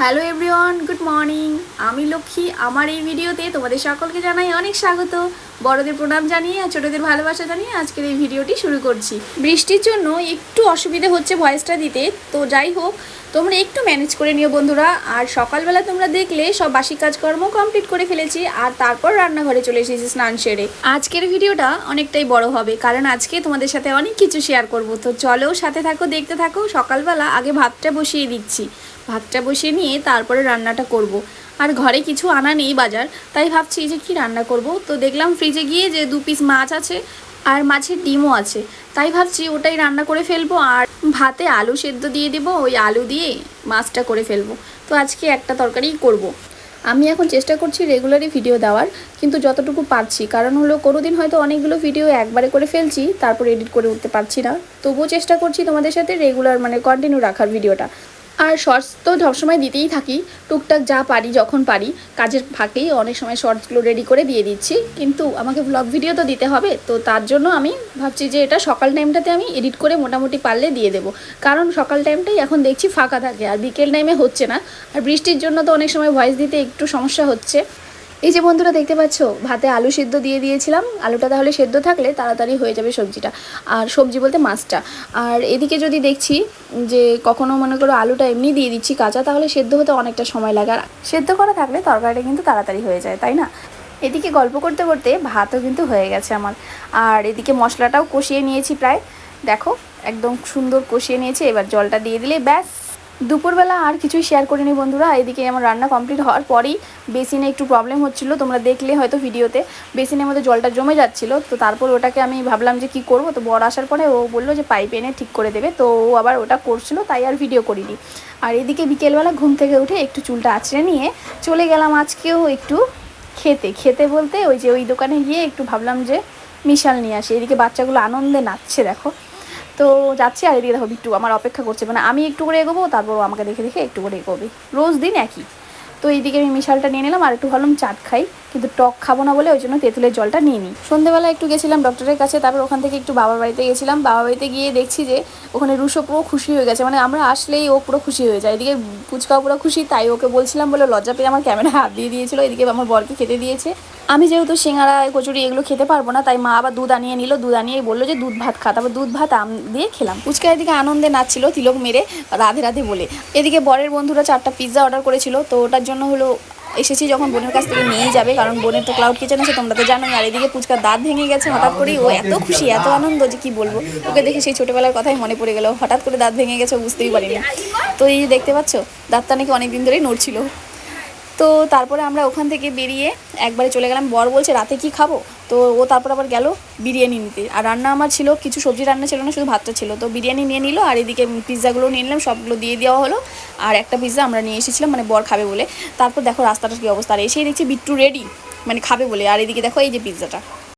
Hello everyone good morning আমি লক্ষ্মী আমার এই ভিডিওতে তোমাদের সকলকে জানাই অনেক স্বাগত। বড়দের প্রণাম জানিয়ে আর ছোটদের ভালোবাসা জানিয়ে আজকের এই ভিডিওটি শুরু করছি। বৃষ্টির জন্য একটু অসুবিধে হচ্ছে ভয়েসটা দিতে, তো যাই হোক, তোমরা একটু ম্যানেজ করে নিও বন্ধুরা। আর সকালবেলা তোমরা দেখলে সব বাসি কাজকর্ম কমপ্লিট করে ফেলেছি, আর তারপর রান্নাঘরে চলে এসেছি স্নান সেরে। আজকের ভিডিওটা অনেকটাই বড় হবে, কারণ আজকে তোমাদের সাথে অনেক কিছু শেয়ার করব। তো চলো সাথে থাকো, দেখতে থাকো, সকালবেলা আগে ভাতটা বসিয়ে দিচ্ছি। ভাতটা বসিয়ে নিয়ে তারপরে রান্নাটা করব। আর ঘরে কিছু আনা নেই বাজার, তাই ভাবছি যে কি রান্না করব? তো দেখলাম ফ্রিজে গিয়ে যে দু পিস মাছ আছে আর মাছের ডিমও আছে, তাই ভাবছি ওটাই রান্না করে ফেলব আর ভাতে আলু সেদ্ধ দিয়ে দেবো, ওই আলু দিয়ে মাছটা করে ফেলব। তো আজকে একটা তরকারিই করব। আমি এখন চেষ্টা করছি রেগুলারই ভিডিও দেওয়ার, কিন্তু যতটুকু পারছি, কারণ হলো কোনো দিন হয়তো অনেকগুলো ভিডিও একবারে করে ফেলছি, তারপর এডিট করে উঠতে পারছি না। তবুও চেষ্টা করছি তোমাদের সাথে রেগুলার মানে কন্টিনিউ রাখার ভিডিওটা আর শর্টস তো সবসময় দিতেই থাকি। টুকটাক যা পারি, যখন পারি, কাজের ফাঁকেই অনেক সময় শর্টসগুলো রেডি করে দিয়ে দিচ্ছি। কিন্তু আমাকে ব্লগ ভিডিও তো দিতে হবে, তো তার জন্য আমি ভাবছি যে এটা সকাল টাইমটাতে আমি এডিট করে মোটামুটি পারলে দিয়ে দেবো। কারণ সকাল টাইমটাই এখন দেখছি ফাঁকা থাকে, আর বিকেল টাইমে হচ্ছে না। আর বৃষ্টির জন্য তো অনেক সময় ভয়েস দিতে একটু সমস্যা হচ্ছে। এই যে বন্ধুরা দেখতে পাচ্ছ, ভাতে আলু সেদ্ধ দিয়ে দিয়েছিলাম। আলুটা তাহলে সেদ্ধ থাকলে তাড়াতাড়ি হয়ে যাবে সবজিটা। আর সবজি বলতে মাছটা। আর এদিকে যদি দেখছি যে কখনো মনে করো আলুটা এমনি দিয়ে দিচ্ছি কাঁচা, তাহলে সেদ্ধ হতে অনেকটা সময় লাগে। আর সেদ্ধ করা থাকলে তরকারিটা কিন্তু তাড়াতাড়ি হয়ে যায়, তাই না? এদিকে গল্প করতে করতে ভাতও কিন্তু হয়ে গেছে আমার। আর এদিকে মশলাটাও কষিয়ে নিয়েছি প্রায়। দেখো, একদম সুন্দর কষিয়ে নিয়েছি। এবার জলটা দিয়ে দিলে ব্যাস। দুপুরবেলা আর কিছুই শেয়ার করিনি বন্ধুরা। এদিকে আমার রান্না কমপ্লিট হওয়ার পরেই বেসিনে একটু প্রবলেম হচ্ছিল। তোমরা দেখলে হয়তো ভিডিওতে। বেসিনের মধ্যে জলটা জমে যাচ্ছিল। তো তারপর ওটাকে আমি ভাবলাম যে কি করব? তো বড় আসার পরে ও বলল যে পাইপ এনে ঠিক করে দেবে। তো ও আবার ওটা করছিল, তাই আর ভিডিও করিনি। আর এদিকে বিকেলবেলা ঘুম থেকে উঠে একটু চুলটা আঁচড়ে নিয়ে চলে গেলাম আজকেও একটু খেতে। খেতে বলতে ওই যে ওই দোকানে গিয়ে একটু ভাবলাম যে মিশাল নিয়ে আসি। এদিকে বাচ্চাগুলো আনন্দে নাচছে, দেখো। তো যাচ্ছি আর এদিকে দেখো বিট্টু আমার অপেক্ষা করছে। মানে আমি একটু করে এগোবো, তারপর আমাকে দেখে দেখে একটু করে এগোবে। রোজ দিন একই। তো এইদিকে আমি মিশালটা নিয়ে নিলাম আর একটু ভাবলাম চাট খাই, কিন্তু টক খাব না বলে ওই জন্য তেঁতুলের জলটা নিয়ে নিই। সন্ধ্যেবেলা একটু গেছিলাম ডক্টরের কাছে, তারপর ওখান থেকে একটু বাবার বাড়িতে গেছিলাম। বাবার বাড়িতে গিয়ে দেখছি যে ওখানে রুশো পুরো খুশি হয়ে গেছে। মানে আমরা আসলেই ও পুরো খুশি হয়ে যায়। এদিকে ফুচকাও পুরো খুশি, তাই ওকে বলছিলাম বলে লজ্জা পেয়ে আমার ক্যামেরা হাত দিয়ে দিয়েছিল। এদিকে আমার বরকে খেতে দিয়েছে। আমি যেহেতু সিঙ্গারা, কচুরি এগুলো খেতে পারব না, তাই মা আবার দুধ আনিয়ে নিল, দুধ আনিয়ে বলল যে দুধ ভাত খা। তারপর দুধ, ভাত, আম দিয়ে খেলাম। ফুচকা এদিকে আনন্দে নাচছিল, তিলক মেরে রাধে রাধে বলে। এদিকে বরের বন্ধুরা চারটা পিৎজা অর্ডার করেছিল, তো ওটার জন্য হলো এসেছি যখন বোনের কাছ থেকে নিয়ে যাবে, কারণ বোনের তো ক্লাউড কিচেন আছে, তোমরা তো জানোই। আর এদিকে পুচকার দাঁত ভেঙে গেছে, হঠাৎ করেই ও এত খুশি, এত আনন্দ যে কি বলব। ওকে দেখে সেই ছোটোবেলার কথাই মনে পড়ে গেল। হঠাৎ করে দাঁত ভেঙে গেছে বুঝতেই পারিনি। তো এই দেখতে পাচ্ছ, দাঁতটা নাকি অনেক দিন ধরেই নড়ছিল। তো তারপরে আমরা ওখান থেকে বেরিয়ে একবারে চলে গেলাম। বর বলছে, রাতে কি খাব? তো ও তারপর আবার গেল বিরিয়ানি নিতে। আর রান্না আমার ছিল, কিছু সবজি রান্না ছিল না, শুধু ভাতটা ছিল। তো বিরিয়ানি নিয়ে নিল, আর এদিকে পিৎজাগুলো নিয়ে নিলাম, সবগুলো দিয়ে দেওয়া হলো। আর একটা পিৎজা আমরা নিয়ে এসেছিলাম মানে বর খাবে বলে। তারপর দেখো রাস্তাটার কী অবস্থা। আর এসেই দেখছি বিট্টু রেডি মানে খাবে বলে। আর এদিকে দেখো এই যে পিৎজাটা।